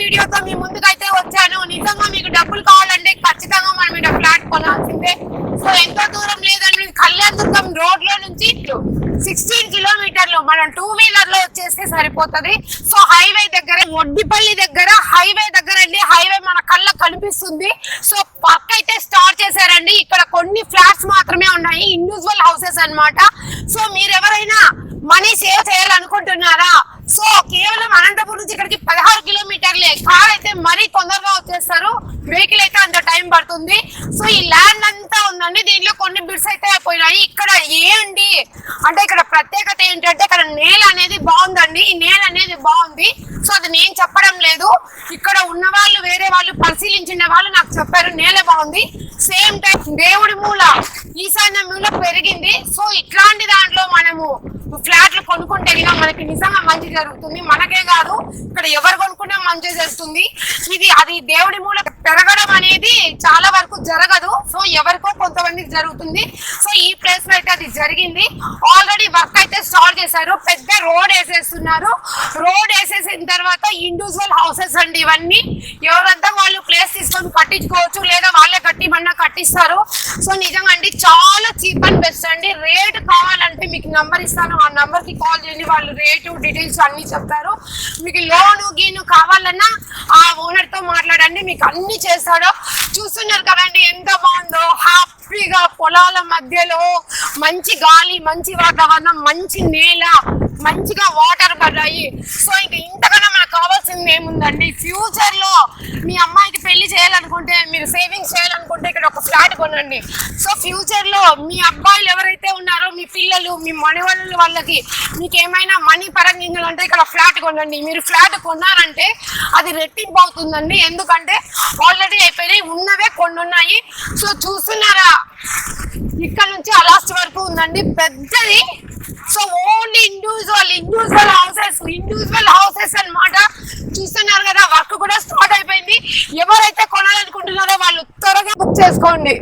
వీడియోతో మీ ముందుకైతే వచ్చాను. నిజంగా మీకు డబ్బులు కావాలంటే ఖచ్చితంగా మనం ఇక్కడ ఫ్లాట్ కొనాల్సిందే. సో ఎంతో దూరం లేదండి. కళ్యాణ దుర్గం రోడ్లో నుంచి సిక్స్టీన్ కిలోమీటర్లు మనం టూ వీలర్లో వచ్చేస్తే సరిపోతుంది. సో హైవే దగ్గర మొడ్డిపల్లి దగ్గర హైవే దగ్గర అండి. హైవే మన కళ్ళ కనిపిస్తుంది. సో పక్క అయితే స్టార్ట్ చేశారండి. ఇక్కడ కొన్ని ఫ్లాట్స్ మాత్రమే ఉన్నాయి. ఇండివిజువల్ హౌసెస్ అన్నమాట. సో మీరు ఎవరైనా మనీ సేవ్ చేయాలనుకుంటున్నారా? సో కేవలం అనంతపురం నుంచి ఇక్కడికి పదహారు కిలోమీటర్లే. కార్ అయితే మరీ తొందరగా వచ్చేస్తారు. వెహికల్ అయితే అంత టైం పడుతుంది. సో ఈ ల్యాండ్ అంతా ఉందండి. దీనిలో కొన్ని బిడ్స్ అయితే పోయినాయి. ఇక్కడ ఏంటి? అంటే ఇక్కడ ప్రత్యేకత ఏంటంటే ఇక్కడ నేల అనేది బాగుందండి. ఈ నేల అనేది బాగుంది. సో అది నేను చెప్పడం లేదు. ఇక్కడ ఉన్న వాళ్ళు వేరే వాళ్ళు పరిశీలించిన వాళ్ళు నాకు చెప్పారు నేల బాగుంది. సేమ్ టైం దేవుడి మూల ఈశాన్య మూల పెరిగింది. సో ఇట్లాంటి దాంట్లో మనము ఫ్లాట్లు కొనుక్కుంటే ఇలా మనకి నిజంగా మంచి జరుగుతుంది. మనకే కాదు ఇక్కడ ఎవరు కొనుక్కున్నా మంచి చేస్తుంది ఇది అది దేవుడి మూల. పెరగడం అనేది చాలా వరకు జరగదు. సో ఎవరికో కొంతమందికి జరుగుతుంది. సో ఈ ప్లేస్లో అయితే అది జరిగింది. ఆల్రెడీ వర్క్ అయితే స్టార్ట్ చేశారు. పెద్ద రోడ్ వేసేస్తున్నారు. రోడ్ వేసేసిన తర్వాత ఇండివిజువల్ హౌసెస్ అండి ఇవన్నీ. ఎవరంతా వాళ్ళు ప్లేస్ తీసుకొని కట్టించుకోవచ్చు లేదా కట్టిమన్నా కట్టిస్తారు. సో నిజంగా అండి చాలా చీప్ అండ్ బెస్ట్ అండి. రేట్ కావాలంటే మీకు నంబర్ ఇస్తాను. ఆ నంబర్కి కాల్ చేయండి. వాళ్ళు రేటు డీటెయిల్స్ అన్ని చెప్తారు. మీకు లోను గీను కావాలన్నా ఆ ఓనర్తో మాట్లాడండి. మీకు అన్ని చేస్తాడు. చూస్తున్నారు కదండి ఎంత బాగుందో. హ్యాపీగా పొలాల మధ్యలో మంచి గాలి మంచి వాతావరణం మంచి నేల మంచిగా వాటర్ పడ్డాయి. సో ఇంకా ఇంతకన్నా మనకు కావాల్సింది ఏముందండి? ఫ్యూచర్లో మీ అమ్మాయికి పెళ్ళి చేయాలనుకుంటే మీరు సేవింగ్స్ చేయాలనుకుంటే ఇక్కడ ఒక ఫ్లాట్ కొనండి. సో ఫ్యూచర్లో మీ అబ్బాయిలు ఎవరైతే ఉన్నారో మీ పిల్లలు మీ మనవాళ్ళ వాళ్ళకి మీకు ఏమైనా మనీ పరంగా అంటే ఇక్కడ ఫ్లాట్ కొనండి. మీరు ఫ్లాట్ కొన్నారంటే అది రెట్టింపు అవుతుందండి. ఎందుకంటే ఆల్రెడీ అయిపోయినాయి ఉన్నవే కొన్ని ఉన్నాయి సో చూస్తున్నారా? ఇక్కడ నుంచి అలాస్ట్ వరకు ఉందండి. పెద్దది. So only individual individual houses individual houses అన్నమాట చూస్తున్నారు కదా వర్క్ కూడా స్టార్ట్ అయిపోయింది ఎవరైతే కొనాలనుకుంటున్నారో వాళ్ళు త్వరగా బుక్ చేసుకోండి.